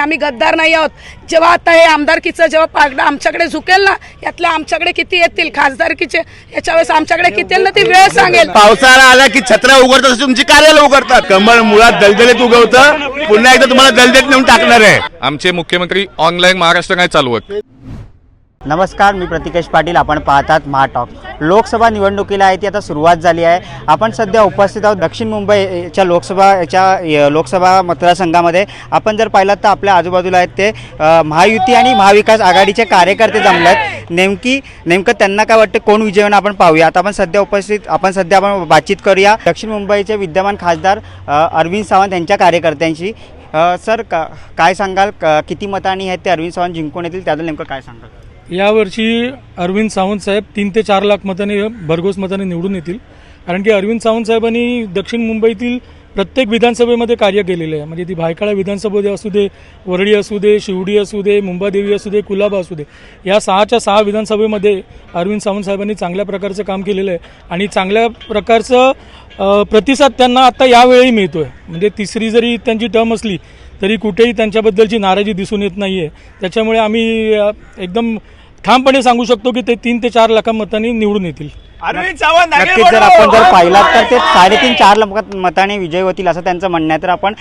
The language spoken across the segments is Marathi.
आम्ही गद्दार नाही आहोत. जेव्हा आता हे आमदारकीचं जेव्हा पागडा आमच्याकडे झुकेल ना यातल्या आमच्याकडे किती येतील? खासदारकीचे याच्या वेळेस आमच्याकडे किती येईल ना ती वेळ सांगेल. पावसाळा आला की छत्र्या उघडतात तशी तुमची कार्यालय उघडतात. कमळ मुळात दलदलीत उगवतं. पुन्हा एकदा तुम्हाला दलदलीत नेऊन टाकणार आहे. आमचे मुख्यमंत्री ऑनलाईन महाराष्ट्र काय चालवत. नमस्कार मी प्रतिकेश पाटील. आपण पाहतात महाटॉक लोकसभा निवडणुकीला आहे ती आता सुरुवात झाली आहे. आपण सध्या उपस्थित आहोत दक्षिण मुंबईच्या लोकसभाच्या लोकसभा मतदारसंघामध्ये. आपण जर पाहिलात तर आपल्या आजूबाजूला आहेत ते महायुती आणि महाविकास आघाडीचे कार्यकर्ते जमले आहेत नेमकी नेमकं त्यांना काय वाटतं कोण विजय आपण पाहूया. आता आपण सध्या उपस्थित आपण सध्या आपण बातचीत करूया. दक्षिण मुंबईचे विद्यमान खासदार अरविंद सावंत यांच्या कार्यकर्त्यांशी. सर का काय सांगाल? क- किती मतांनी आहेत ते? अरविंद सावंत जिंकून येतील त्याबद्दल नेमकं काय सांगाल? यावर्षी अरविंद सावंत साहेब तीन ते चार लाख मताने भरघोस मताने निवडून येतील. कारण की अरविंद सावंत साहेबांनी दक्षिण मुंबईतील प्रत्येक विधानसभेमध्ये कार्य केलेलं आहे. म्हणजे ती भायखळा विधानसभा असू दे वरळी असू दे शिवडी असू दे मुंबादेवी असू दे कुलाबा असू दे या सहाच्या सहा विधानसभेमध्ये अरविंद सावंत साहेबांनी चांगल्या प्रकारचं काम केलेलं आहे. आणि चांगल्या प्रकारचं प्रतिसाद त्यांना आता यावेळी मिळतो आहे म्हणजे तिसरी जरी त्यांची टर्म असली तरी कुठेही त्यांच्याबद्दलची नाराजी दिसून येत नाही आहे त्याच्यामुळे आम्ही एकदम ठामपणे सांगू शकतो की ते तीन ते चार लाखांमतांनी निवडून येतील. अरविंद सावंत नक्कीच जर आपण जर पाहिलात तर ते साडेतीन चार मताने विजय होतील असं त्यांचं म्हणणं आहे. तर आपण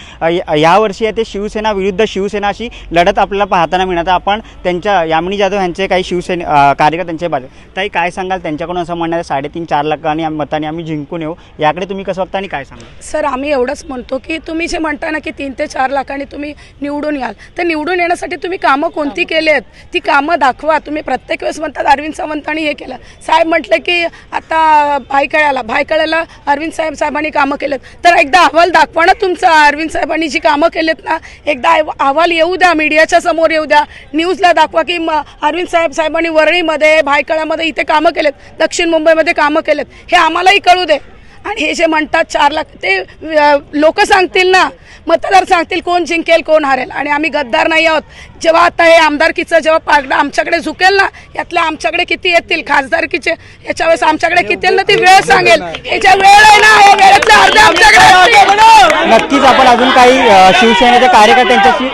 यावर्षी आहे ते शिवसेना विरुद्ध शिवसेना अशी लढत आपल्याला पाहताना मिळत आपण त्यांच्या यामिनी जाधव यांचे काही शिवसेने कार्यकर्त्यांचे बाजू ताई काय सांगाल? त्यांच्याकडून असं म्हणणं आहे साडेतीन चार लाखांनी आम्ही- मतांनी आम्ही जिंकून येऊ. याकडे तुम्ही कसं बघता आणि काय सांगाल? सर आम्ही एवढंच म्हणतो की तुम्ही जे म्हणता ना की तीन ते चार लाखांनी तुम्ही निवडून याल तर निवडून येण्यासाठी तुम्ही कामं कोणती केली आहेत ती कामं दाखवा. तुम्ही प्रत्येक वेळेस म्हणतात अरविंद सावंतांनी हे केलं. साहेब म्हटलं की आता भायकळ्याला भायकळ्याला अरविंद साहेब साहेबांनी कामं केलेत. तर एकदा अहवाल दाखवा ना तुमचा. अरविंद साहेबांनी जी कामं केलेत ना एकदा अहवाल येऊ द्या मीडियाच्या समोर येऊ द्या. न्यूजला दाखवा की म- अरविंद साहेब साहेबांनी वरळीमध्ये भायकळ्यामध्ये इथे कामं केलेत. दक्षिण मुंबईमध्ये कामं केलेत. हे आम्हालाही कळू दे. आणि हे जे म्हणतात चार लाख ते लोक सांगतील ना. मतदार सांगतील कोण जिंकेल कोण हारेल. आणि आम्ही गद्दार नाही आहोत. जेव्हा आता हे आमदारकीचं जेव्हा पागडा आमच्याकडे झुकेल ना यातल्या आमच्याकडे किती येतील? खासदारकीचे याच्या वेळेस आमच्याकडे किती येईल ना ती वेळ सांगेल. याच्या वेळ आहे ना हो, या वेळेतले आमच्याकडे नक्कीच आपण अजून काही शिवसेनेच्या कार्यकर्त्यांच्याशी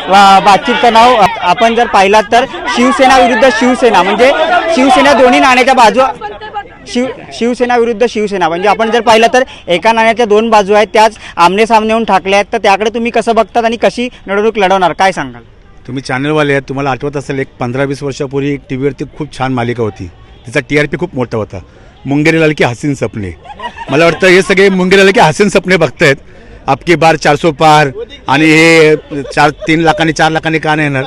बातचीत करणार आपण जर पाहिलात तर शिवसेना विरुद्ध शिवसेना म्हणजे शिवसेना दोन्ही नाण्याच्या बाजू शिव शिवसेना विरुद्ध शिवसेना. म्हणजे आपण जर पाहिलं तर एका नाण्याच्या दोन बाजू आहेत त्याच आमने सामने होऊन ठाकल्या आहेत तर त्याकडे तुम्ही कसं बघतात आणि कशी निवडणूक लढवणार? काय सांगाल? तुम्ही चॅनलवाले आहेत तुम्हाला आठवत असेल एक पंधरा वीस वर्षापूर्वी एक टी व्हीवरती खूप छान मालिका होती. तिचा टी आर पी खूप मोठा होता. मुंगेरी लाल की हसीन सपने. मला वाटतं हे सगळे मुंगेरी लाल की हसीन सपने बघतायत. आपकी बार चारसो पार आणि हे चार तीन लाखांनी चार लाखांनी का नाही येणार?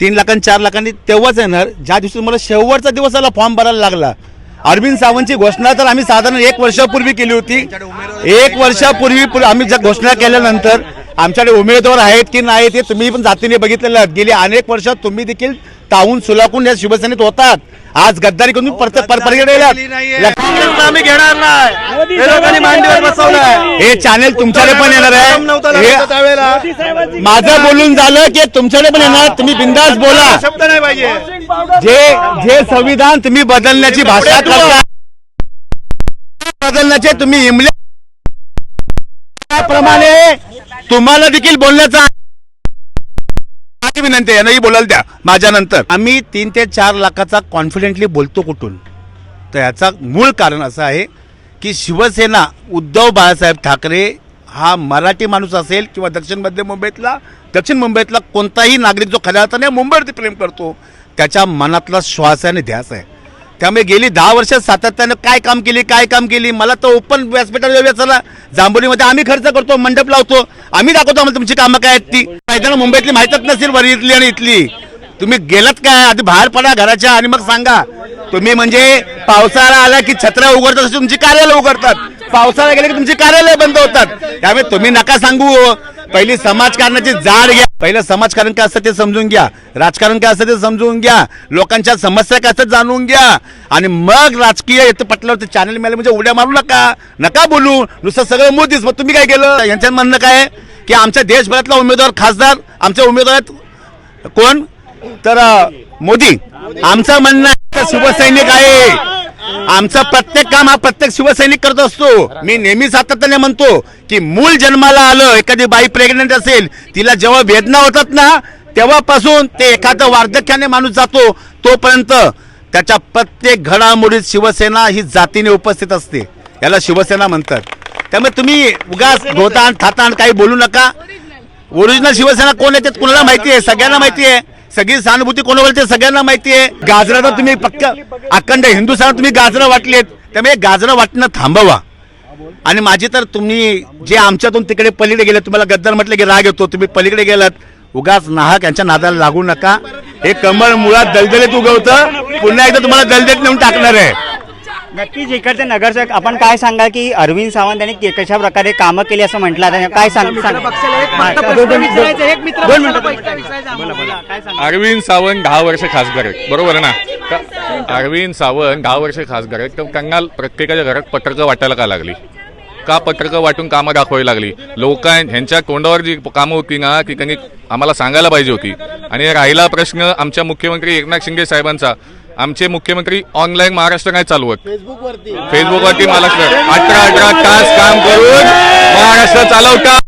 तीन लाखांनी चार लाखांनी तेव्हाच येणार. ज्या दिवशी तुम्हाला शेवटचा दिवस आला फॉर्म भरायला लागला अरविंद सावंतची घोषणा तर आम्ही साधारण एक वर्षापूर्वी केली होती. एक वर्षापूर्वी आम्ही ज्या घोषणा केल्यानंतर आमच्याकडे उमेदवार आहेत की नाही ते तुम्ही पण जातीने बघितलेलं आहात. गेली अनेक वर्ष तुम्ही देखील ताहून सुलाकून या शिवसेनेत होतात. आज गद्दारी करून परत परत आम्ही घेणार नाही. मांडीवर बसवलाय. हे चॅनेल तुमच्याकडे पण येणार आहे. माझं बोलून झालं की तुमच्याकडे पण येणार. तुम्ही बिंदास बोला. शब्द नाही पाहिजे. जे जे संविधान तुम्ही बदलण्याची भाषा करता बदलण्याचे तुम्ही इमले त्याप्रमाणे तुम्हाला देखील बोलण्याचा माझी विनंती आहे नाही बोलाल द्या माझ्यानंतर आम्ही तीन ते चार लाखाचा कॉन्फिडेंटली बोलतो कुठून? तर याचा मूळ कारण असं आहे की शिवसेना उद्धव बाळासाहेब ठाकरे हा मराठी माणूस असेल किंवा दक्षिण मध्य मुंबईतला दक्षिण मुंबईतला कोणताही नागरिक जो खऱ्या अर्थाने मुंबईवरती प्रेम करतो त्याच्या मनातला श्वास आणि ध्यास आहे. त्यामुळे गेली दहा वर्ष सातत्यानं काय काम केली काय काम केली मला तर ओपन व्यासपीठावर चला जांभोलीमध्ये आम्ही खर्च करतो मंडप लावतो. आम्ही दाखवतो आम्हाला तुमची कामं काय आहेत ती. मैदान मुंबईतली माहीतच नसेल वरी इथली आणि इथली. तुम्ही गेलात काय? आधी बाहेर पडा घराच्या आणि मग सांगा. तुम्ही म्हणजे पावसाळा आला की छत्र्या उघडतात तशी तुमची कार्यालय उघडतात. पावसाळा गेले की तुमची कार्यालय बंद होतात. त्यामुळे तुम्ही नका सांगू हो. पहिली समाजकारणाची जाड घ्या. पहिलं समाजकारण काय असतं ते समजून घ्या. राजकारण काय असतं ते समजून घ्या. लोकांच्या समस्या काय असतात जाणून घ्या. आणि मग राजकीय येतं पटल्यावर ते चॅनल मिळाले म्हणजे उड्या मारू नका. नका बोलू. नुसतं सगळं मोदीच. मग तुम्ही काय केलं? यांचं म्हणणं काय आहे? की आमच्या देशभरातला उमेदवार खासदार आमच्या उमेदवार आहेत कोण? तर मोदी. आमचं म्हणणं आहे, शिवसैनिक आहे. आमचं प्रत्येक काम हा प्रत्येक शिवसैनिक करत असतो. मी नेहमी सातत्याने म्हणतो की मूल जन्माला आलं एखादी बाई प्रेग्नेंट असेल तिला जेव्हा वेदना होतात ना तेव्हापासून ते एखादं वार्धक्याने माणूस जातो. तोपर्यंत त्याच्या प्रत्येक घडामोडीत शिवसेना ही जातीने उपस्थित असते. याला शिवसेना म्हणतात. त्यामुळे तुम्ही उगाच धोताण थाताण काही बोलू नका. ओरिजिनल शिवसेना कोण आहे ते कुणाला माहिती आहे? सगळ्यांना माहिती आहे. सगळी सहानुभूती कोण बोलते सगळ्यांना माहिती आहे. गाजराचा तुम्ही पक्क अखंड हिंदुस्थान तुम्ही गाजरं वाटलेत. त्यामुळे गाजरं वाटणं थांबवा. आणि माझी तर तुम्ही जे आमच्यातून तिकडे पलीकडे गेले तुम्हाला गद्दार म्हटलं की राग येतो तुम्ही पलीकडे गेलात. उगाच नाहक यांच्या नादाला लागू नका. हे कमळ मुळात दलदलीत उगवतं. पुन्हा एकदा तुम्हाला दलदलीत नेऊन टाकणार आहे. नक्कीच इकडचे नगरसेवक आपण काय सांगा की अरविंद सावंत यांनी कशा प्रकारे कामं केली असं म्हटलं आता? काय सांग? अरविंद सावंत दहा वर्ष खासदार आहेत. बरोबर ना? अरविंद सावंत. दहा वर्ष खासदार आहेत. तर त्यांना प्रत्येकाच्या घरात पत्रकं वाटायला का लागली? का पत्रकं वाटून कामं दाखवावी लागली? लोकां ह्यांच्या तोंडावर जी कामं होती ना ती त्यांनी आम्हाला सांगायला पाहिजे होती. आणि राहिला प्रश्न आमच्या मुख्यमंत्री एकनाथ शिंदे साहेबांचा. आमचे मुख्यमंत्री ऑनलाईन महाराष्ट्र काय चालवत फेसबुकवरती महाराष्ट्र. अठरा अठरा तास काम करून महाराष्ट्र चालवतात.